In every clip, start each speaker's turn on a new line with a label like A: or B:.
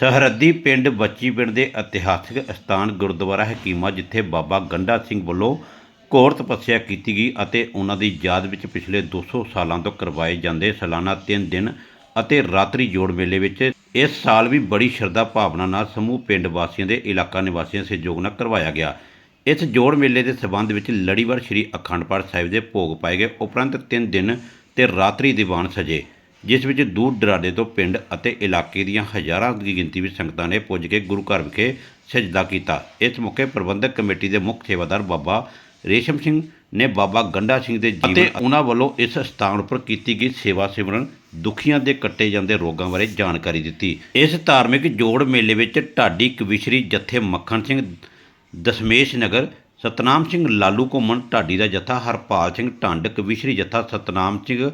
A: ਸਰਹੱਦੀ ਪਿੰਡ ਬੱਚੀ ਪਿੰਡ ਦੇ ਇਤਿਹਾਸਿਕ ਸਥਾਨ ਗੁਰਦੁਆਰਾ ਹਕੀਮਾ, ਜਿੱਥੇ ਬਾਬਾ ਗੰਡਾ ਸਿੰਘ ਵੱਲੋਂ ਘੋਰ ਤਪੱਸਿਆ ਕੀਤੀ ਗਈ ਅਤੇ ਉਹਨਾਂ ਦੀ ਯਾਦ ਵਿੱਚ ਪਿਛਲੇ 200 ਸਾਲਾਂ ਤੋਂ ਕਰਵਾਏ ਜਾਂਦੇ ਸਾਲਾਨਾ 3 ਦਿਨ ਅਤੇ ਰਾਤਰੀ ਜੋੜ ਮੇਲੇ ਵਿੱਚ ਇਸ ਸਾਲ ਵੀ ਬੜੀ ਸ਼ਰਧਾ ਭਾਵਨਾ ਨਾਲ ਸਮੂਹ ਪਿੰਡ ਵਾਸੀਆਂ ਦੇ ਇਲਾਕਾ ਨਿਵਾਸੀਆਂ ਦੇ ਸਹਿਯੋਗ ਨਾਲ ਕਰਵਾਇਆ ਗਿਆ। ਇਸ ਜੋੜ ਮੇਲੇ ਦੇ ਸਬੰਧ ਵਿੱਚ ਲੜੀਵਾਰ ਸ੍ਰੀ ਅਖੰਡ ਪਾਠ ਸਾਹਿਬ ਦੇ ਭੋਗ ਪਾਏ ਗਏ। ਉਪਰੰਤ 3 ਦਿਨ ਤੇ ਰਾਤਰੀ ਦੀਵਾਨ ਸਜੇ। ਜਿਸ ਵਿੱਚ ਦੂਰ ਦਰਾਡੇ ਤੋਂ ਪਿੰਡ ਅਤੇ ਇਲਾਕੇ ਦੀਆਂ ਹਜ਼ਾਰਾਂ ਦੀ ਗਿਣਤੀ ਵਿੱਚ ਸੰਗਤਾਂ ਨੇ ਪੁੱਜ ਕੇ ਗੁਰੂ ਘਰ ਵਿਖੇ ਸਜਦਾ ਕੀਤਾ। ਇਸ ਮੌਕੇ ਪ੍ਰਬੰਧਕ ਕਮੇਟੀ ਦੇ ਮੁੱਖ ਸੇਵਾਦਾਰ ਬਾਬਾ ਰੇਸ਼ਮ ਸਿੰਘ ਨੇ ਬਾਬਾ ਗੰਡਾ ਸਿੰਘ ਦੇ ਜੀਵਨ ਅਤੇ ਉਹਨਾਂ ਵੱਲੋਂ ਇਸ ਸਥਾਨ ਉੱਪਰ ਕੀਤੀ ਗਈ ਸੇਵਾ ਸਿਮਰਨ ਦੁਖੀਆਂ ਦੇ ਕੱਟੇ ਜਾਂਦੇ ਰੋਗਾਂ ਬਾਰੇ ਜਾਣਕਾਰੀ ਦਿੱਤੀ। ਇਸ ਧਾਰਮਿਕ ਜੋੜ ਮੇਲੇ ਵਿੱਚ ਢਾਡੀ ਕਵਿਸ਼ਰੀ ਜਥੇ ਮੱਖਣ ਸਿੰਘ ਦਸ਼ਮੇਸ਼ ਨਗਰ ਸਤਨਾਮ ਸਿੰਘ ਲਾਲੂ ਘੁੰਮਣ ਢਾਡੀ ਦਾ ਜਥਾ ਹਰਪਾਲ ਸਿੰਘ ਢੰਡ ਕਵਿਸ਼ਰੀ ਜਥਾ ਸਤਨਾਮ ਸਿੰਘ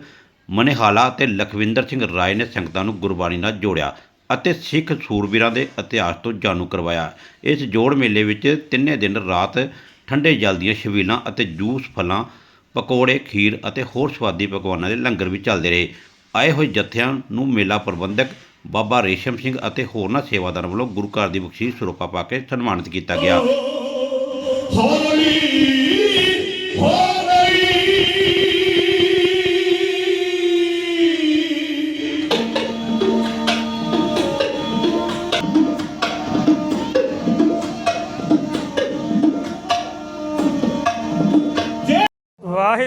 A: ਮਨਿਹਾਲਾ ਅਤੇ ਲਖਵਿੰਦਰ ਸਿੰਘ ਰਾਏ ਨੇ ਸੰਗਤਾਂ ਨੂੰ ਗੁਰਬਾਣੀ ਨਾਲ ਜੋੜਿਆ ਅਤੇ ਸਿੱਖ ਸੂਰਬੀਰਾਂ ਦੇ ਇਤਿਹਾਸ ਤੋਂ ਜਾਣੂ ਕਰਵਾਇਆ। ਇਸ ਜੋੜ ਮੇਲੇ ਵਿੱਚ ਤਿੰਨੇ ਦਿਨ ਰਾਤ ਠੰਡੇ ਜਲ ਦੀਆਂ ਛਬੀਲਾਂ ਅਤੇ ਜੂਸ ਫਲਾਂ, ਪਕੌੜੇ, ਖੀਰ ਅਤੇ ਹੋਰ ਸਵਾਦੀ ਪਕਵਾਨਾਂ ਦੇ ਲੰਗਰ ਵੀ ਚੱਲਦੇ ਰਹੇ। ਆਏ ਹੋਏ ਜਥਿਆਂ ਨੂੰ ਮੇਲਾ ਪ੍ਰਬੰਧਕ ਬਾਬਾ ਰੇਸ਼ਮ ਸਿੰਘ ਅਤੇ ਹੋਰਨਾਂ ਸੇਵਾਦਾਰਾਂ ਵੱਲੋਂ ਗੁਰੂ ਘਰ ਦੀ ਬਖਸ਼ੀਸ਼ ਸਰੂਪਾ ਪਾ ਕੇ ਸਨਮਾਨਿਤ ਕੀਤਾ ਗਿਆ।
B: ਹੋਲੀ ਹੋਲੀ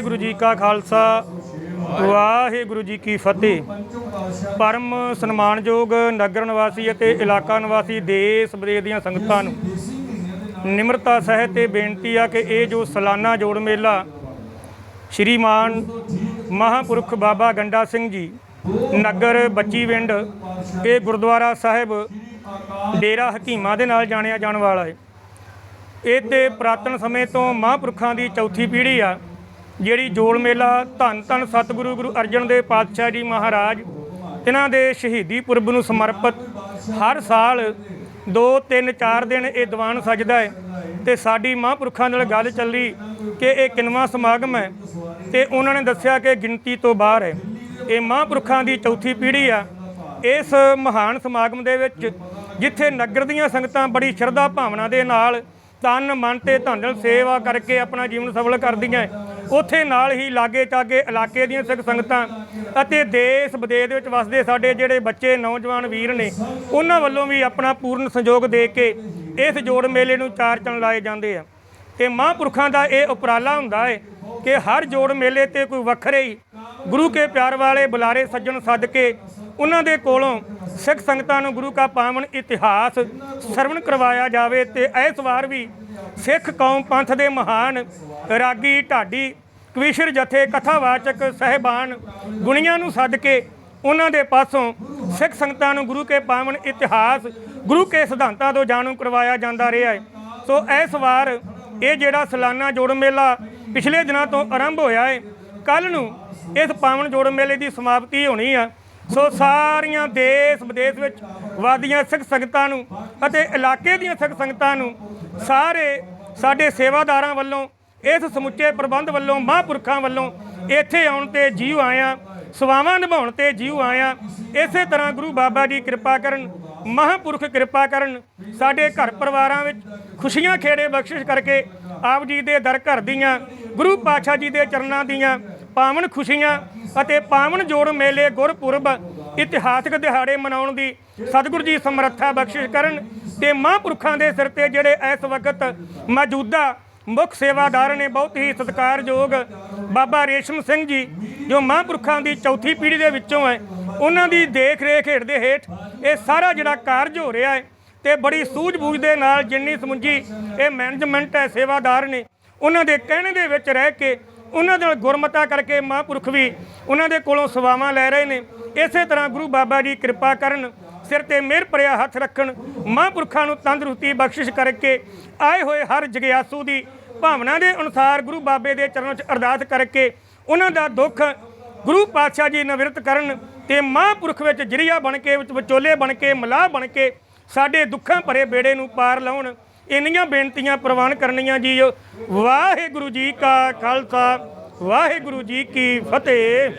C: ਵਾਹਿਗੁਰੂ ਜੀ ਕਾ ਖਾਲਸਾ, ਵਾਹਿਗੁਰੂ ਜੀ ਕੀ ਫਤਿਹ। ਪਰਮ ਸਨਮਾਨਯੋਗ ਨਗਰ ਨਿਵਾਸੀ ਅਤੇ ਇਲਾਕਾ ਨਿਵਾਸੀ ਦੇਸ਼ ਵਿਦੇਸ਼ ਦੀਆਂ ਸੰਗਤਾਂ ਨੂੰ ਨਿਮਰਤਾ ਸਹਿਤ ਇਹ ਬੇਨਤੀ ਆ ਕਿ ਇਹ ਜੋ ਸਾਲਾਨਾ ਜੋੜ ਮੇਲਾ ਸ਼੍ਰੀਮਾਨ ਮਹਾਪੁਰਖ ਬਾਬਾ ਗੰਡਾ ਸਿੰਘ ਜੀ, ਨਗਰ ਬੱਚੀਵਿੰਡ ਇਹ ਗੁਰਦੁਆਰਾ ਸਾਹਿਬ ਡੇਰਾ ਹਕੀਮਾਂ ਦੇ ਨਾਲ ਜਾਣਿਆ ਜਾਣ ਵਾਲਾ ਹੈ। ਇਹ ਤੇ ਪੁਰਾਤਨ ਸਮੇਂ ਤੋਂ ਮਹਾਂਪੁਰਖਾਂ ਦੀ ਚੌਥੀ ਪੀੜ੍ਹੀ ਆ। ਜਿਹੜੀ ਜੋੜ ਮੇਲਾ ਧੰਨ ਧੰਨ ਸਤਿਗੁਰੂ ਗੁਰੂ ਅਰਜਨ ਦੇਵ ਪਾਤਸ਼ਾਹ ਜੀ ਮਹਾਰਾਜ ਇਹਨਾਂ ਦੇ ਸ਼ਹੀਦੀ ਪੁਰਬ ਨੂੰ ਸਮਰਪਿਤ ਹਰ ਸਾਲ 2 3 4 ਦਿਨ ਇਹ ਦੀਵਾਨ ਸਜਦਾ ਹੈ ਤੇ ਸਾਡੀ ਮਹਾਂਪੁਰਖਾਂ ਨਾਲ ਗੱਲ ਚੱਲੀ ਕਿ ਇਹ ਕਿੰਨਵਾਂ ਸਮਾਗਮ ਹੈ ਤੇ ਉਹਨਾਂ ਨੇ ਦੱਸਿਆ ਕਿ ਗਿਣਤੀ ਤੋਂ ਬਾਹਰ ਹੈ। ਇਹ ਮਹਾਂਪੁਰਖਾਂ ਦੀ ਚੌਥੀ ਪੀੜ੍ਹੀ ਆ। ਇਸ ਮਹਾਨ ਸਮਾਗਮ ਦੇ ਵਿੱਚ ਜਿੱਥੇ ਨਗਰ ਦੀਆਂ ਸੰਗਤਾਂ ਬੜੀ ਸ਼ਰਧਾ ਭਾਵਨਾ ਦੇ ਨਾਲ ਤਨ, ਮਨ ਤੇ ਧਨ, ਸੇਵਾ ਕਰਕੇ ਆਪਣਾ ਜੀਵਨ ਸਫਲ ਕਰਦੀਆਂ ਉੱਥੇ ਨਾਲ ਹੀ ਲਾਗੇ ਚਾਗੇ ਇਲਾਕੇ ਦੀਆਂ ਸਿੱਖ ਸੰਗਤਾਂ ਅਤੇ ਦੇਸ਼ ਵਿਦੇਸ਼ ਦੇ ਵਿੱਚ ਵਸਦੇ ਸਾਡੇ ਜਿਹੜੇ ਬੱਚੇ, ਨੌਜਵਾਨ ਵੀਰ ਨੇ, ਉਹਨਾਂ ਵੱਲੋਂ ਵੀ ਆਪਣਾ ਪੂਰਨ ਸਹਿਯੋਗ ਦੇ ਕੇ ਇਸ ਜੋੜ ਮੇਲੇ ਨੂੰ ਚਾਰ ਚੰਨ ਲਾਏ ਜਾਂਦੇ ਆ। ਤੇ ਮਹਾਂਪੁਰਖਾਂ ਦਾ ਇਹ ਉਪਰਾਲਾ ਹੁੰਦਾ ਹੈ ਕਿ ਹਰ ਜੋੜ ਮੇਲੇ ਤੇ ਕੋਈ ਵੱਖਰੇ ਹੀ ਗੁਰੂ ਕੇ ਪਿਆਰ ਵਾਲੇ ਬੁਲਾਰੇ ਸੱਜਣ ਸੱਦ ਕੇ ਉਹਨਾਂ ਦੇ ਕੋਲੋਂ ਸਿੱਖ ਸੰਗਤਾਂ ਨੂੰ ਗੁਰੂ ਕਾ ਪਾਵਨ ਇਤਿਹਾਸ ਸਰਵਣ ਕਰਵਾਇਆ ਜਾਵੇ ਤੇ ਇਸ ਵਾਰ ਵੀ ਸਿੱਖ ਕੌਮ ਪੰਥ ਦੇ ਮਹਾਨ ਰਾਗੀ ਢਾਡੀ ਕਵੀਸ਼ਰ ਜਥੇ ਕਥਾਵਾਚਕ ਸਹਿਬਾਨ ਗੁਣੀਆਂ ਨੂੰ ਸੱਦ ਕੇ ਉਹਨਾਂ ਦੇ ਪਾਸੋਂ ਸਿੱਖ ਸੰਗਤਾਂ ਨੂੰ ਗੁਰੂ ਕੇ ਪਾਵਨ ਇਤਿਹਾਸ, ਗੁਰੂ ਕੇ ਸਿਧਾਂਤਾਂ ਤੋਂ ਜਾਣੂ ਕਰਵਾਇਆ ਜਾਂਦਾ ਰਿਹਾ ਹੈ। ਸੋ ਇਸ ਵਾਰ ਇਹ ਜਿਹੜਾ ਸਾਲਾਨਾ ਜੋੜ ਮੇਲਾ ਪਿਛਲੇ ਦਿਨਾਂ ਤੋਂ ਆਰੰਭ ਹੋਇਆ ਹੈ ਕੱਲ ਨੂੰ ਇਸ ਪਾਵਨ ਜੋੜ ਮੇਲੇ ਦੀ ਸਮਾਪਤੀ ਹੋਣੀ ਆ। ਸੋ ਸਾਰੀਆਂ ਦੇਸ਼ ਵਿਦੇਸ਼ ਵਿੱਚ ਵਾਦੀਆਂ ਸਿੱਖ ਸੰਗਤਾਂ ਨੂੰ ਅਤੇ ਇਲਾਕੇ ਦੀਆਂ ਸਿੱਖ ਸੰਗਤਾਂ ਨੂੰ ਸਾਰੇ ਸਾਡੇ ਸੇਵਾਦਾਰਾਂ ਵੱਲੋਂ, ਇਸ ਸਮੁੱਚੇ ਪ੍ਰਬੰਧ ਵੱਲੋਂ, ਮਹਾਂਪੁਰਖਾਂ ਵੱਲੋਂ ਇੱਥੇ ਆਉਣ ਤੇ ਜੀਵ ਆਇਆ, ਸਵਾਵਾਂ ਨਿਭਾਉਣ ਤੇ ਜੀਵ ਆਇਆ, ਇਸੇ ਤਰ੍ਹਾਂ ਗੁਰੂ ਬਾਬਾ ਜੀ ਕਿਰਪਾ ਕਰਨ, ਮਹਾਂਪੁਰਖ ਕਿਰਪਾ ਕਰਨ, ਸਾਡੇ ਘਰ ਪਰਿਵਾਰਾਂ ਵਿੱਚ ਖੁਸ਼ੀਆਂ ਖੇੜੇ ਬਖਸ਼ਿਸ਼ ਕਰਕੇ ਆਪ ਜੀ ਦੇ ਦਰ ਘਰ ਦੀਆਂ, ਗੁਰੂ ਪਾਤਸ਼ਾਹ ਜੀ ਦੇ ਚਰਨਾਂ ਦੀਆਂ ਪਾਵਨ ਖੁਸ਼ੀਆਂ ਅਤੇ ਪਾਵਨ ਜੋੜ ਮੇਲੇ ਗੁਰਪੁਰਬ ਇਤਿਹਾਸਕ ਦਿਹਾੜੇ ਮਨਾਉਣ ਦੀ ਸਤਿਗੁਰੂ ਜੀ ਸਮਰੱਥਾ ਬਖਸ਼ਿਸ਼ ਕਰਨ ਤੇ ਮਹਾਂਪੁਰਖਾਂ ਦੇ ਸਿਰ ਤੇ ਜਿਹੜੇ ਇਸ ਵਕਤ ਮੌਜੂਦਾ ਮੁੱਖ ਸੇਵਾਦਾਰ ਨੇ ਬਹੁਤ ਹੀ ਸਤਿਕਾਰਯੋਗ ਬਾਬਾ ਰੇਸ਼ਮ ਸਿੰਘ ਜੀ, ਜੋ ਮਹਾਂਪੁਰਖਾਂ ਦੀ ਚੌਥੀ ਪੀੜ੍ਹੀ ਦੇ ਵਿੱਚੋਂ ਹੈ, ਉਹਨਾਂ ਦੀ ਦੇਖ ਰੇਖ ਹੇਠ ਦੇ ਹੇਠ ਇਹ ਸਾਰਾ ਜਿਹੜਾ ਕਾਰਜ ਹੋ ਰਿਹਾ ਹੈ ਤੇ ਬੜੀ ਸੂਝ-ਬੂਝ ਦੇ ਨਾਲ ਜਿੰਨੀ ਸਮੁੰਜੀ ਇਹ ਮੈਨੇਜਮੈਂਟ ਹੈ, ਸੇਵਾਦਾਰ ਨੇ, ਉਹਨਾਂ ਦੇ ਕਹਿਣੇ ਦੇ ਵਿੱਚ ਰਹਿ ਕੇ ਉਹਨਾਂ ਨਾਲ ਗੁਰਮਤਾ ਕਰਕੇ ਮਹਾਂਪੁਰਖ ਵੀ ਉਹਨਾਂ ਦੇ ਕੋਲੋਂ ਸੇਵਾਵਾਂ ਲੈ ਰਹੇ ਨੇ। ਇਸੇ ਤਰ੍ਹਾਂ ਗੁਰੂ ਬਾਬਾ ਜੀ ਕਿਰਪਾ ਕਰਨ, ਸਿਰ ਤੇ ਮਿਹਰ ਭਰਿਆ ਹੱਥ ਰੱਖਣ, ਮਹਾਂਪੁਰਖਾਂ ਨੂੰ ਤੰਦਰੁਸਤੀ ਬਖਸ਼ਿਸ਼ ਕਰਕੇ ਆਏ ਹੋਏ ਹਰ ਜਗਿਆਸੂ ਦੀ ਭਾਵਨਾ ਦੇ ਅਨੁਸਾਰ ਗੁਰੂ ਬਾਬੇ ਦੇ ਚਰਨਾਂ 'ਚ ਅਰਦਾਸ ਕਰਕੇ ਉਹਨਾਂ ਦਾ ਦੁੱਖ ਗੁਰੂ ਪਾਤਸ਼ਾਹ ਜੀ ਨਿਵਰਤ ਕਰਨ ਤੇ ਮਹਾਂਪੁਰਖ ਵਿੱਚ ਜਰੀਆ ਬਣ ਕੇ ਵਿਚੋਲੇ ਬਣ ਕੇ, ਮਲਾਹ ਬਣ ਕੇ ਸਾਡੇ ਦੁੱਖਾਂ ਭਰੇ ਬੇੜੇ ਨੂੰ ਪਾਰ ਲਾਉਣ। ਇੰਨੀਆਂ ਬੇਨਤੀਆਂ ਪ੍ਰਵਾਨ ਕਰਨੀਆਂ ਜੀ ਵਾਹਿਗੁਰੂ ਜੀ ਕਾ ਖਾਲਸਾ ਵਾਹਿਗੁਰੂ ਜੀ ਕੀ ਫਤਿਹ।